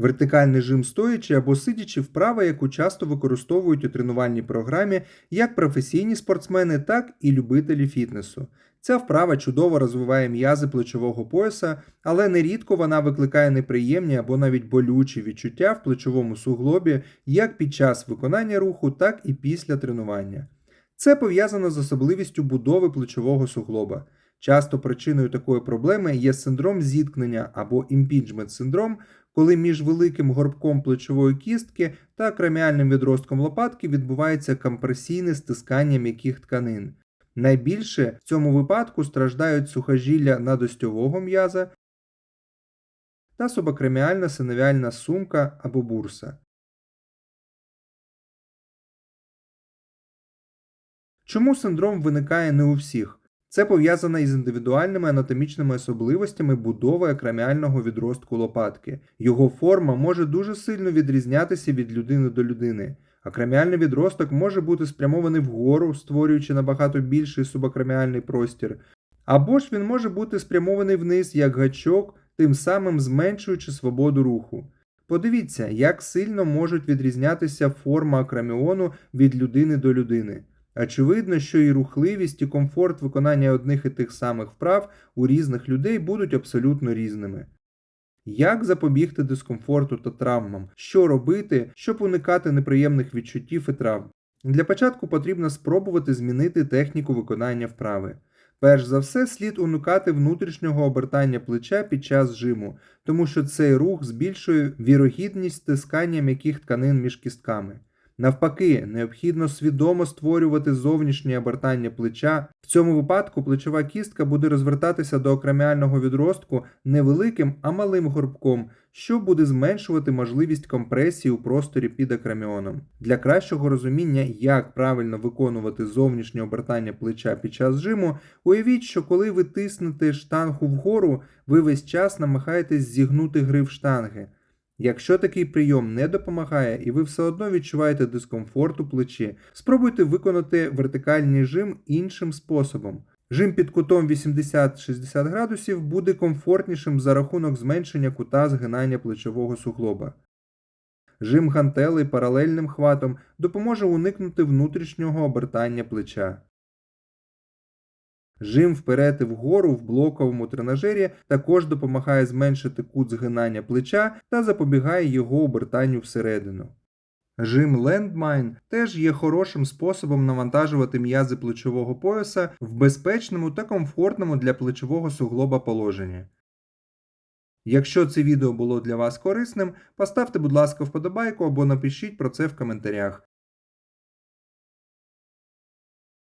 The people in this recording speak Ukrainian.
Вертикальний жим стоячи або сидячи вправа, яку часто використовують у тренувальній програмі як професійні спортсмени, так і любителі фітнесу. Ця вправа чудово розвиває м'язи плечового пояса, але нерідко вона викликає неприємні або навіть болючі відчуття в плечовому суглобі як під час виконання руху, так і після тренування. Це пов'язано з особливістю будови плечового суглоба. Часто причиною такої проблеми є синдром зіткнення або імпіджмент синдром, коли між великим горбком плечової кістки та креміальним відростком лопатки відбувається компресійне стискання м'яких тканин. Найбільше в цьому випадку страждають сухожилля надостьового м'яза та субакреміальна синовіальна сумка або бурса. Чому синдром виникає не у всіх? Це пов'язано із індивідуальними анатомічними особливостями будови акроміального відростку лопатки. Його форма може дуже сильно відрізнятися від людини до людини. Акроміальний відросток може бути спрямований вгору, створюючи набагато більший субакроміальний простір, або ж він може бути спрямований вниз як гачок, тим самим зменшуючи свободу руху. Подивіться, як сильно можуть відрізнятися форма акроміону від людини до людини. Очевидно, що і рухливість, і комфорт виконання одних і тих самих вправ у різних людей будуть абсолютно різними. Як запобігти дискомфорту та травмам? Що робити, щоб уникати неприємних відчуттів і травм? Для початку потрібно спробувати змінити техніку виконання вправи. Перш за все, слід уникати внутрішнього обертання плеча під час жиму, тому що цей рух збільшує вірогідність стискання м'яких тканин між кістками. Навпаки, необхідно свідомо створювати зовнішнє обертання плеча. В цьому випадку плечова кістка буде розвертатися до окреміального відростку не великим, а малим горбком, що буде зменшувати можливість компресії у просторі під акроміоном. Для кращого розуміння, як правильно виконувати зовнішнє обертання плеча під час жиму, уявіть, що коли ви тиснете штангу вгору, ви весь час намагаєтесь зігнути гриф штанги. Якщо такий прийом не допомагає і ви все одно відчуваєте дискомфорт у плечі, спробуйте виконати вертикальний жим іншим способом. Жим під кутом 80-60 градусів буде комфортнішим за рахунок зменшення кута згинання плечового суглоба. Жим гантелей паралельним хватом допоможе уникнути внутрішнього обертання плеча. Жим вперед і вгору в блоковому тренажері також допомагає зменшити кут згинання плеча та запобігає його обертанню всередину. Жим Landmine теж є хорошим способом навантажувати м'язи плечового пояса в безпечному та комфортному для плечового суглоба положенні. Якщо це відео було для вас корисним, поставте, будь ласка, вподобайку або напишіть про це в коментарях.